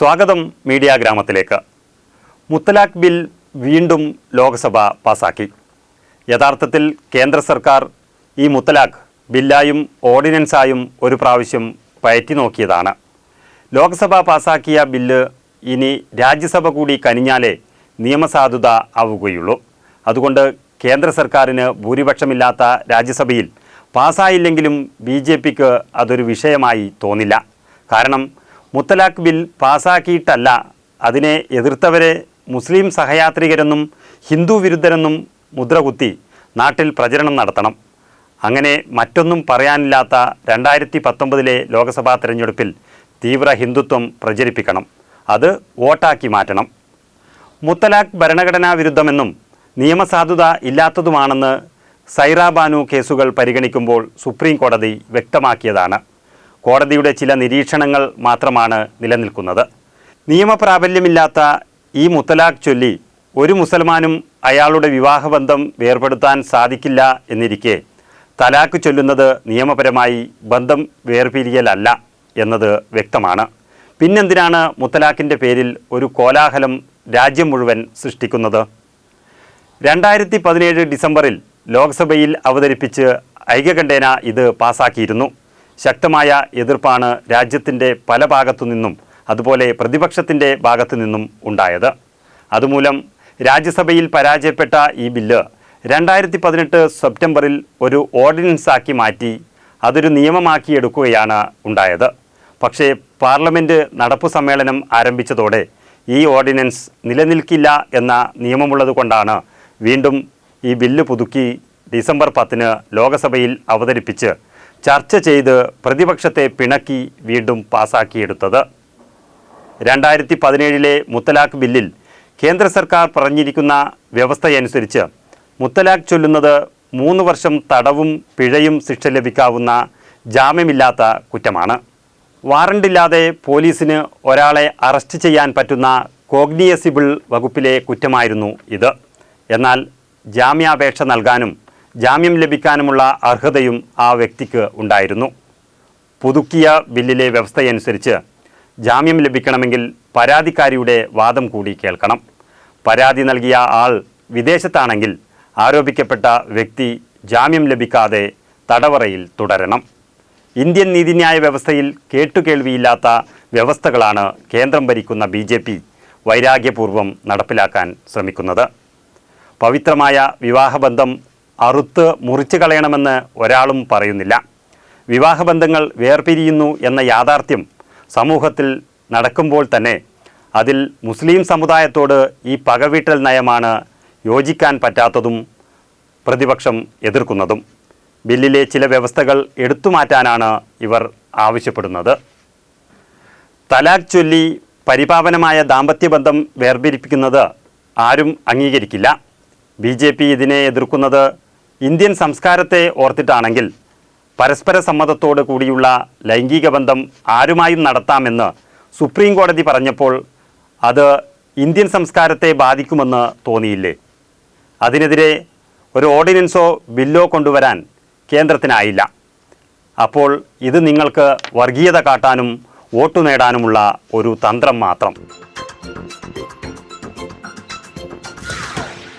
സ്വാഗതം മീഡിയ ഗ്രാമത്തിലേക്ക്. മുത്തലാഖ് ബിൽ വീണ്ടും ലോക്സഭ പാസാക്കി. യഥാർത്ഥത്തിൽ കേന്ദ്ര സർക്കാർ ഈ മുത്തലാഖ് ബില്ലായും ഓർഡിനൻസായും ഒരു പ്രാവശ്യം പയറ്റി നോക്കിയതാണ്. ലോക്സഭ പാസാക്കിയ ബില്ല് ഇനി രാജ്യസഭ കൂടി കനിഞ്ഞാലേ നിയമസാധുത ആവുകയുള്ളൂ. അതുകൊണ്ട് കേന്ദ്ര സർക്കാരിന് ഭൂരിപക്ഷമില്ലാത്ത രാജ്യസഭയിൽ പാസ്സായില്ലെങ്കിലും ബി ജെ പിക്ക് അതൊരു വിഷയമായി തോന്നില്ല. കാരണം മുത്തലാഖ് ബിൽ പാസാക്കിയിട്ടല്ല. അതിനെ എതിർത്തവരെ മുസ്ലിം സഹയാത്രികരെന്നും ഹിന്ദു വിരുദ്ധരെന്നും മുദ്രകുത്തി നാട്ടിൽ പ്രചരണം നടത്തണം. അങ്ങനെ മറ്റൊന്നും പറയാനില്ലാത്ത രണ്ടായിരത്തി പത്തൊമ്പതിലെ ലോക്സഭാ തെരഞ്ഞെടുപ്പിൽ തീവ്ര ഹിന്ദുത്വം പ്രചരിപ്പിക്കണം. അത് വോട്ടാക്കി മാറ്റണം. മുത്തലാഖ് ഭരണഘടനാ വിരുദ്ധമെന്നും നിയമസാധുത ഇല്ലാത്തതുമാണെന്ന് സൈറാബാനു കേസുകൾ പരിഗണിക്കുമ്പോൾ സുപ്രീം കോടതി വ്യക്തമാക്കിയതാണ്. കോടതിയുടെ ചില നിരീക്ഷണങ്ങൾ മാത്രമാണ് നിലനിൽക്കുന്നത്. നിയമപ്രാബല്യമില്ലാത്ത ഈ മുത്തലാഖ് ചൊല്ലി ഒരു മുസൽമാനും അയാളുടെ വിവാഹബന്ധം വേർപെടുത്താൻ സാധിക്കില്ല എന്നിരിക്കെ തലാഖ് ചൊല്ലുന്നത് നിയമപരമായി ബന്ധം വേർപിരിയലല്ല എന്നത് വ്യക്തമാണ്. പിന്നെന്തിനാണ് മുത്തലാഖിന്റെ പേരിൽ ഒരു കോലാഹലം രാജ്യം മുഴുവൻ സൃഷ്ടിക്കുന്നത്? രണ്ടായിരത്തി പതിനേഴ് ഡിസംബറിൽ ലോക്സഭയിൽ അവതരിപ്പിച്ച് ഐക്യകണ്ഠേന ഇത് പാസാക്കിയിരുന്നു. ശക്തമായ എതിർപ്പാണ് രാജ്യത്തിന്റെ പല ഭാഗത്തു നിന്നും അതുപോലെ പ്രതിപക്ഷത്തിന്റെ ഭാഗത്തു നിന്നും ഉണ്ടായത്. അതുമൂലം രാജ്യസഭയിൽ പരാജയപ്പെട്ട ഈ ബില്ല് രണ്ടായിരത്തി പതിനെട്ട് സെപ്റ്റംബറിൽ ഒരു ഓർഡിനൻസാക്കി മാറ്റി അതൊരു നിയമമാക്കി എടുക്കുകയാണ് ഉണ്ടായത്. പക്ഷേ പാർലമെന്റ് നടപ്പു സമ്മേളനം ആരംഭിച്ചതോടെ ഈ ഓർഡിനൻസ് നിലനിൽക്കില്ല എന്ന നിയമമുള്ളത് കൊണ്ടാണ് വീണ്ടും ഈ ബില്ല് പുതുക്കി ഡിസംബർ പത്തിന് ലോകസഭയിൽ അവതരിപ്പിച്ച് ചർച്ച ചെയ്ത് പ്രതിപക്ഷത്തെ പിണക്കി വീണ്ടും പാസാക്കിയെടുത്തത്. രണ്ടായിരത്തി പതിനേഴിലെ മുത്തലാഖ് ബില്ലിൽ കേന്ദ്ര സർക്കാർ പറഞ്ഞിരിക്കുന്ന വ്യവസ്ഥയനുസരിച്ച് മുത്തലാഖ് ചൊല്ലുന്നത് മൂന്ന് വർഷം തടവും പിഴയും ശിക്ഷ ലഭിക്കാവുന്ന ജാമ്യമില്ലാത്ത കുറ്റമാണ്. വാറണ്ടില്ലാതെ പോലീസിന് ഒരാളെ അറസ്റ്റ് ചെയ്യാൻ പറ്റുന്ന കോഗ്നിയസിബിൾ വകുപ്പിലെ കുറ്റമായിരുന്നു ഇത്. എന്നാൽ ജാമ്യാപേക്ഷ നൽകാനും ജാമ്യം ലഭിക്കാനുമുള്ള അർഹതയും ആ വ്യക്തിക്ക് ഉണ്ടായിരുന്നു. പുതുക്കിയ ബില്ലിലെ വ്യവസ്ഥയനുസരിച്ച് ജാമ്യം ലഭിക്കണമെങ്കിൽ പരാതിക്കാരിയുടെ വാദം കൂടി കേൾക്കണം. പരാതി നൽകിയ ആൾ വിദേശത്താണെങ്കിൽ ആരോപിക്കപ്പെട്ട വ്യക്തി ജാമ്യം ലഭിക്കാതെ തടവറയിൽ തുടരണം. ഇന്ത്യൻ നീതിന്യായ വ്യവസ്ഥയിൽ കേട്ടുകേൾവിയില്ലാത്ത വ്യവസ്ഥകളാണ് കേന്ദ്രം ഭരിക്കുന്ന ബി ജെ പി വൈരാഗ്യപൂർവം നടപ്പിലാക്കാൻ ശ്രമിക്കുന്നത്. പവിത്രമായ വിവാഹബന്ധം അറുത്ത് മുറിച്ചു കളയണമെന്ന് ഒരാളും പറയുന്നില്ല. വിവാഹബന്ധങ്ങൾ വേർപിരിയുന്നു എന്ന യാഥാർത്ഥ്യം സമൂഹത്തിൽ നടക്കുമ്പോൾ തന്നെ അതിൽ മുസ്ലിം സമുദായത്തോട് ഈ പകവീട്ടൽ നയമാണ് യോജിക്കാൻ പറ്റാത്തതും പ്രതിപക്ഷം എതിർക്കുന്നതും. ബില്ലിലെ ചില വ്യവസ്ഥകൾ എടുത്തു മാറ്റാനാണ് ഇവർ ആവശ്യപ്പെടുന്നത്. തലാഖ് ചൊല്ലി പരിപാവനമായ ദാമ്പത്യബന്ധം വേർപിരിപ്പിക്കുന്നത് ആരും അംഗീകരിക്കില്ല. ബി ഇതിനെ എതിർക്കുന്നത് ഇന്ത്യൻ സംസ്കാരത്തെ ഓർത്തിട്ടാണെങ്കിൽ പരസ്പര സമ്മതത്തോട് കൂടിയുള്ള ലൈംഗിക ബന്ധം ആരുമായും നടത്താമെന്ന് സുപ്രീം കോടതി പറഞ്ഞപ്പോൾ അത് ഇന്ത്യൻ സംസ്കാരത്തെ ബാധിക്കുമെന്ന് തോന്നിയില്ലേ? അതിനെതിരെ ഒരു ഓർഡിനൻസോ ബില്ലോ കൊണ്ടുവരാൻ കേന്ദ്രത്തിനായില്ല. അപ്പോൾ ഇത് നിങ്ങൾക്ക് വർഗീയത കാട്ടാനും വോട്ടു നേടാനുമുള്ള ഒരു തന്ത്രം മാത്രം.